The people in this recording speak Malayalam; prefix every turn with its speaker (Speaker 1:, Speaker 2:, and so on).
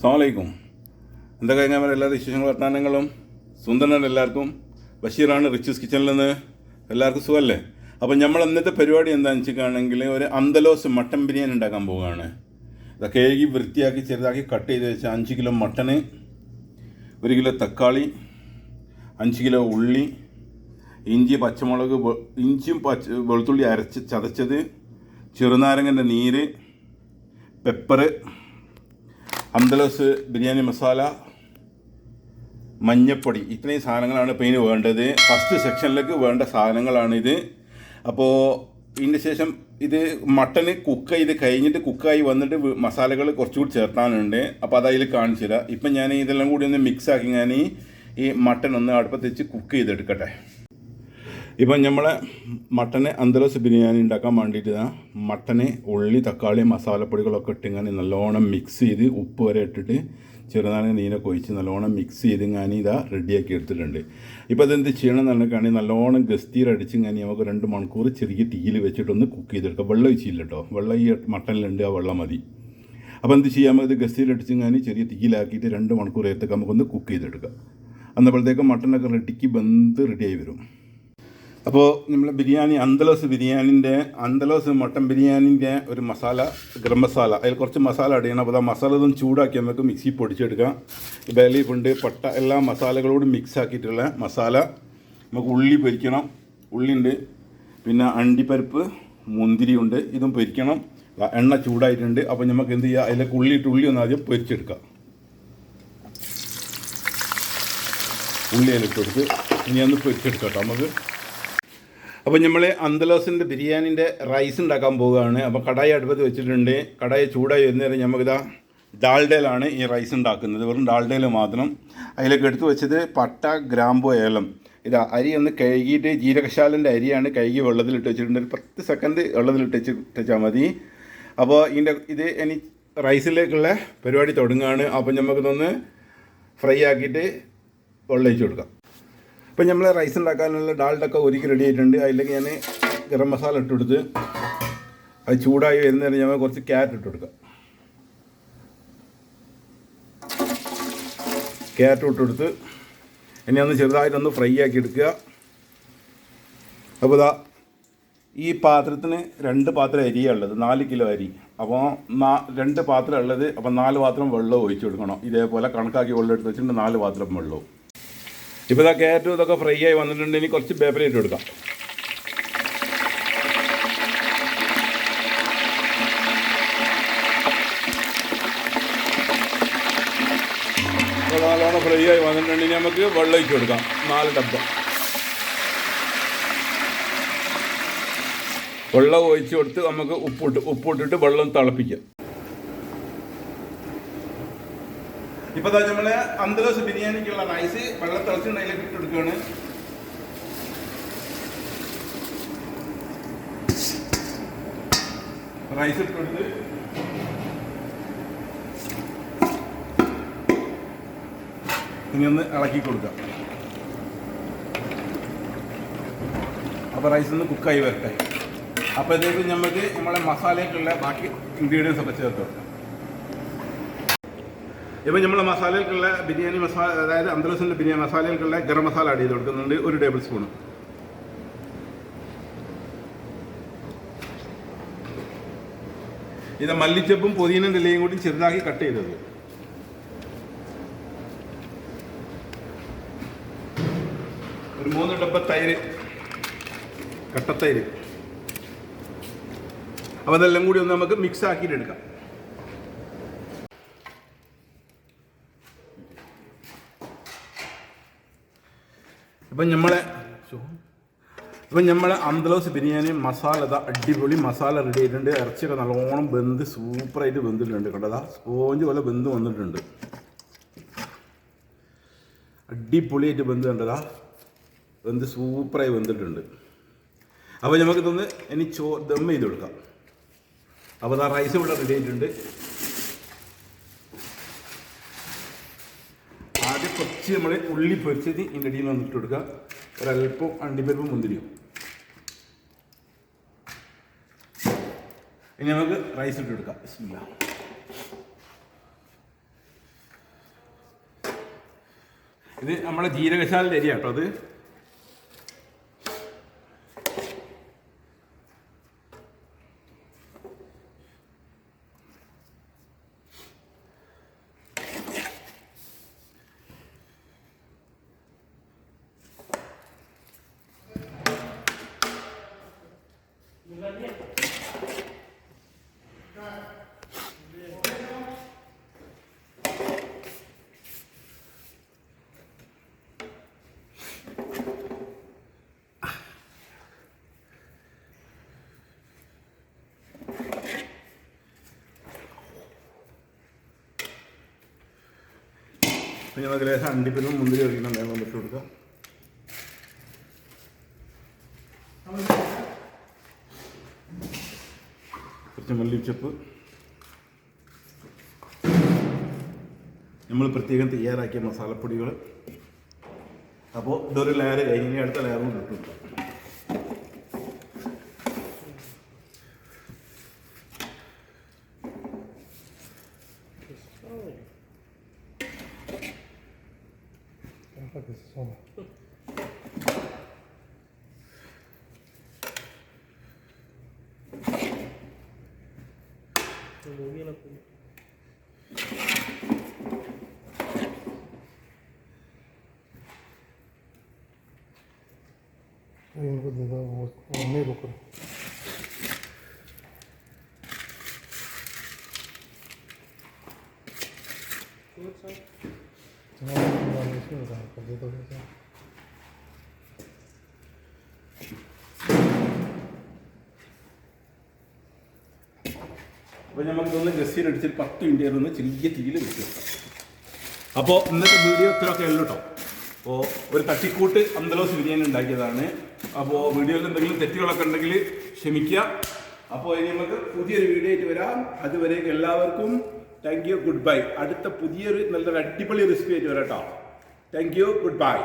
Speaker 1: അസ്സാമലൈക്കും എന്താ കഴിഞ്ഞാൽ എല്ലാ വിശേഷങ്ങൾ വർത്തമാനങ്ങളും? സുന്ദരനാണ് എല്ലാവർക്കും. ബഷീറാണ് റിച്ചസ് കിച്ചണിൽ നിന്ന് എല്ലാവർക്കും സുഖമല്ലേ? അപ്പം നമ്മൾ ഇന്നത്തെ പരിപാടി എന്താണെന്ന് വെച്ചിട്ടാണെങ്കിൽ ഒരു അന്തലോസ് മട്ടൻ ബിരിയാണി ഉണ്ടാക്കാൻ പോവുകയാണ്. ഇതൊക്കെ കഴുകി വൃത്തിയാക്കി ചെറുതാക്കി കട്ട് ചെയ്ത് വെച്ച അഞ്ച് കിലോ മട്ടന് ഒരു കിലോ തക്കാളി അഞ്ച് കിലോ ഉള്ളി ഇഞ്ചി പച്ചമുളക് ഇഞ്ചിയും പച്ച വെളുത്തുള്ളി അരച്ച് ചതച്ചത് ചെറുനാരങ്ങന്റെ നീര് പെപ്പറ് അന്തലസ് ബിരിയാണി മസാല മഞ്ഞപ്പൊടി. ഇത്രയും സാധനങ്ങളാണ് ഇപ്പോൾ ഇതിന് വേണ്ടത്. ഫസ്റ്റ് സെക്ഷനിലേക്ക് വേണ്ട സാധനങ്ങളാണിത്. അപ്പോൾ ഇതിന്റെ ശേഷം ഇത് മട്ടന് കുക്ക് ചെയ്ത് കഴിഞ്ഞിട്ട് കുക്കായി വന്നിട്ട് മസാലകൾ കുറച്ചുകൂടി ചേർത്താനുണ്ട്. അപ്പോൾ അത് അതിൽ കാണിച്ചു തരാം. ഇപ്പം ഞാൻ ഇതെല്ലാം കൂടി ഒന്ന് മിക്സ് ആക്കി ഞാൻ ഈ മട്ടൻ ഒന്ന് അടുപ്പത്ത് വെച്ച് കുക്ക് ചെയ്തെടുക്കട്ടെ. ഇപ്പം നമ്മളെ മട്ടനെ അന്തലസ് ബിരിയാണി ഉണ്ടാക്കാൻ വേണ്ടിയിട്ട് മട്ടന് ഉള്ളി തക്കാളി മസാലപ്പൊടികളൊക്കെ ഇട്ടിങ്ങനെ നല്ലോണം മിക്സ് ചെയ്ത് ഉപ്പ് വരെ ഇട്ടിട്ട് ചെറുനാരങ്ങ നീനെ ഒഴിച്ച് നല്ലോണം മിക്സ് ചെയ്ത് ഞാൻ ഇതാ റെഡിയാക്കി എടുത്തിട്ടുണ്ട്. ഇപ്പോൾ അതെന്ത് ചെയ്യണം എന്ന് പറഞ്ഞാൽ നല്ലോണം ഗസ്തീർ അടിച്ച് ഇങ്ങനെ നമുക്ക് രണ്ട് മണിക്കൂർ ചെറിയ തീയിൽ വെച്ചിട്ടൊന്ന് കുക്ക് ചെയ്തെടുക്കാം. വെള്ളം ഒഴിച്ചില്ല കേട്ടോ. വെള്ളം ഈ മട്ടനിലുണ്ട് ആ വെള്ളം മതി. അപ്പോൾ എന്ത് ചെയ്യാം ഇത് ഗസ്തിയിലടിച്ച് ഇങ്ങനെ ചെറിയ തീയിലാക്കിയിട്ട് രണ്ട് മണിക്കൂർ നേരത്തേക്ക് നമുക്കൊന്ന് കുക്ക് ചെയ്തെടുക്കാം. അന്നപ്പോഴത്തേക്ക് മട്ടനൊക്കെ റെഡിക്ക് ബന്ത് റെഡിയായി വരും. അപ്പോൾ നമ്മൾ ബിരിയാണി അന്തലോസ് ബിരിയാണിന്റെ അന്തലോസ് മട്ടൻ ബിരിയാണിന്റെ ഒരു മസാല ഗരം മസാല. അതിൽ കുറച്ച് മസാല ആഡ് ചെയ്യണം. അപ്പോൾ ആ മസാല ഇതൊന്ന് ചൂടാക്കി നമുക്ക് മിക്സി പൊടിച്ചെടുക്കാം. ബേലീഫുണ്ട് പട്ട എല്ലാ മസാലകളോടും മിക്സ് ആക്കിയിട്ടുള്ള മസാല നമുക്ക് ഉള്ളി പൊരിക്കണം. ഉള്ളിയുണ്ട് പിന്നെ അണ്ടിപ്പരിപ്പ് മുന്തിരിയുണ്ട്. ഇതും പൊരിക്കണം. എണ്ണ ചൂടായിട്ടുണ്ട്. അപ്പോൾ നമുക്ക് എന്ത് ചെയ്യുക അതിലേക്ക് ഉള്ളിയിട്ട് ഉള്ളി ഒന്ന് ആദ്യം പൊരിച്ചെടുക്കാം. ഉള്ളി അതിലിട്ട് കൊടുത്ത് ഇനി ഒന്ന് പൊരിച്ചെടുക്കാം നമുക്ക്. അപ്പോൾ നമ്മൾ അന്തലോസിന്റെ ബിരിയാണിന്റെ റൈസ് ഉണ്ടാക്കാൻ പോവുകയാണ്. അപ്പോൾ കടായി അടുപ്പത്ത് വെച്ചിട്ടുണ്ട്. കടായി ചൂടായി വരുന്നേരം നമുക്കിതാ ഡാൽഡയിലാണ് ഈ റൈസ് ഉണ്ടാക്കുന്നത്. വെറും ഡാൽഡയിൽ മാത്രം. അതിലേക്ക് എടുത്തു വെച്ചത് പട്ട ഗ്രാമ്പു ഏലം. ഇതാ അരി ഒന്ന് കഴുകിയിട്ട് ജീരകശാലന്റെ അരിയാണ് കഴുകി വെള്ളത്തിലിട്ട് വെച്ചിട്ടുണ്ട്. ഒരു പത്ത് സെക്കൻഡ് വെള്ളത്തിലിട്ട് വെച്ച് വെച്ചാൽ മതി. അപ്പോൾ ഇതിന്റെ ഇത് ഇനി റൈസിലേക്കുള്ള പരിപാടി തുടങ്ങുകയാണ്. അപ്പോൾ നമുക്കിതൊന്ന് ഫ്രൈ ആക്കിയിട്ട് വെള്ളം ഒഴിച്ച് കൊടുക്കാം. ഇപ്പം നമ്മൾ റൈസ് ഉണ്ടാക്കാനുള്ള ഡാൽഡൊക്കെ ഒരുക്കി റെഡി ആയിട്ടുണ്ട്. അതിലേക്ക് ഞാൻ ഗരം മസാല ഇട്ട് കൊടുത്ത് അത് ചൂടായി വരുന്നതിന് ഞാൻ കുറച്ച് ക്യാരറ്റ് ഇട്ട് കൊടുക്കാം. ക്യാരറ്റ് ഇട്ട് കൊടുത്ത് ഇനി ഒന്ന് ചെറുതായിട്ടൊന്ന് ഫ്രൈ ആക്കി എടുക്കുക. അപ്പോൾ ഇതാ ഈ പാത്രത്തിന് രണ്ട് പാത്രം അരിയാണ് ഉള്ളത്. നാല് കിലോ അരി. അപ്പോൾ നാ രണ്ട് പാത്രം ഉള്ളത്. അപ്പോൾ നാല് പാത്രം വെള്ളം ഒഴിച്ചു കൊടുക്കണം. ഇതേപോലെ കണക്കാക്കി വെള്ളം എടുത്ത് വെച്ചിട്ടുണ്ട്. നാല് പാത്രം വെള്ളവും. ഇപ്പോൾ ഇതാ ക്യാരറ്റും ഇതൊക്കെ ഫ്രൈ ആയി വന്നിട്ടുണ്ട്. ഇനി കുറച്ച് പേപ്പർ ഇട്ട് കൊടുക്കാം. നല്ലോണം ഫ്രൈ ആയി വന്നിട്ടുണ്ട്. ഇനി നമുക്ക് വെള്ളം ഒഴിച്ച് കൊടുക്കാം. നാല് ഡബ്ബ വെള്ളം ഒഴിച്ച് കൊടുത്ത് നമുക്ക് ഉപ്പിട്ട് ഉപ്പിട്ടിട്ട് വെള്ളം തിളപ്പിക്കാം. ഇപ്പൊ നമ്മൾ അന്തലോസ് ബിരിയാണിക്കുള്ള റൈസ് വെള്ളം അതിലേക്ക് ഇട്ട് കൊടുക്കുകയാണ് റൈസ് ഇട്ട് കൊടുത്ത്. ഇനി ഒന്ന് ഇളക്കി കൊടുക്കാം. അപ്പൊ റൈസ് ഒന്ന് കുക്കായി വരട്ടെ. അപ്പോഴത്തേക്കും നമുക്ക് നമ്മളെ മസാലയ്ക്കുള്ള ബാക്കി ഇൻഗ്രീഡിയൻസ് ഒക്കെ ചേർത്ത് കൊടുക്കാം. ഇപ്പം നമ്മൾ മസാലകൾക്കുള്ള ബിരിയാണി മസാല അതായത് അന്തലസിന്റെ ബിരിയാണി മസാലകൾക്കുള്ള ഗരം മസാല ആഡ് ചെയ്ത് കൊടുക്കുന്നുണ്ട്. ഒരു ടേബിൾ സ്പൂൺ ഇത് മല്ലിച്ചപ്പും പുതിയനും ഇലയും കൂടി ചെറുതാക്കി കട്ട് ചെയ്തത്. ഒരു മൂന്ന് ഡബ്ബ തൈര്. കട്ടത്തൈര്. അപ്പോൾ അതെല്ലാം കൂടി ഒന്ന് നമുക്ക് മിക്സ് ആക്കിയിട്ട് എടുക്കാം. ഇപ്പം നമ്മളെ ഇപ്പം നമ്മളെ അന്തലോസ് ബിരിയാണി മസാല ഇതാ അടിപൊളി മസാല റെഡി ആയിട്ടുണ്ട് ഇറച്ചിയൊക്കെ നല്ലോണം ബന്ദ് സൂപ്പറായിട്ട് ബന്ധിട്ടുണ്ട് കണ്ടതാ സ്പോഞ്ച് പോലെ ബന്ധു വന്നിട്ടുണ്ട്. അടിപൊളിയായിട്ട് ബന്ധു കണ്ടതാ ബന്ധ് സൂപ്പറായി വെന്തിട്ടുണ്ട്. അപ്പോൾ നമുക്കിതൊന്ന് ഇനി ചോ ദം ചെയ്ത് കൊടുക്കാം. അപ്പോൾ ആ റൈസ് ഇവിടെ റെഡി ആയിട്ടുണ്ട്. ആദ്യം കുറച്ച് നമ്മൾ ഉള്ളി പൊരിച്ചത് ഇതിന്റെ ഇടയിൽ വന്നിട്ട് കൊടുക്കുക. ഒരല്പം അണ്ടിപ്പരിപ്പ് മുന്തിരിയും. ഇനി നമുക്ക് റൈസ് ഇട്ട് കൊടുക്കാം. ഇത് നമ്മുടെ ജീരകശാലിന്റെ അരിയാണ് കേട്ടോ അത്. പിന്നെ നമുക്ക് ലേശം അണ്ടിപ്പിനും മുന്തിരി ഒഴിക്കുന്നുണ്ടായിരുന്നു വെച്ച് കൊടുക്കാം. കുറച്ച് മല്ലിച്ചപ്പ്. നമ്മൾ പ്രത്യേകം തയ്യാറാക്കിയ മസാലപ്പൊടികൾ. അപ്പോൾ ഇതൊരു ലെയർ കഴിഞ്ഞ് അടുത്ത ലെയറും കിട്ടും
Speaker 2: coisa, soma. Eu não vou dar o meu lucro.
Speaker 1: അപ്പോൾ നമുക്കൊന്ന് ഗസ്സിൽ അടിച്ചിട്ട് പത്ത് മിനിറ്റ് ഒന്ന് ചെറിയ തീയിൽ വെച്ചു അപ്പോൾ ഇന്നത്തെ വീഡിയോ ഇത്രയൊക്കെ ഉള്ളൂ കേട്ടോ അപ്പോ ഒരു തട്ടിക്കൂട്ട് അന്തലോസ് ബിരിയാണി ഉണ്ടാക്കിയതാണ്. അപ്പോ വീഡിയോയിൽ എന്തെങ്കിലും തെറ്റുകളൊക്കെ ഉണ്ടെങ്കിൽ ക്ഷമിക്കുക. അപ്പോൾ ഇനി നമുക്ക് പുതിയൊരു വീഡിയോ ആയിട്ട് വരാം. അതുവരെ എല്ലാവർക്കും താങ്ക് യു ഗുഡ് ബൈ അടുത്ത പുതിയൊരു നല്ലൊരു അടിപൊളി റെസിപ്പി ആയിട്ട് വരാം കേട്ടോ താങ്ക് യു ഗുഡ് ബൈ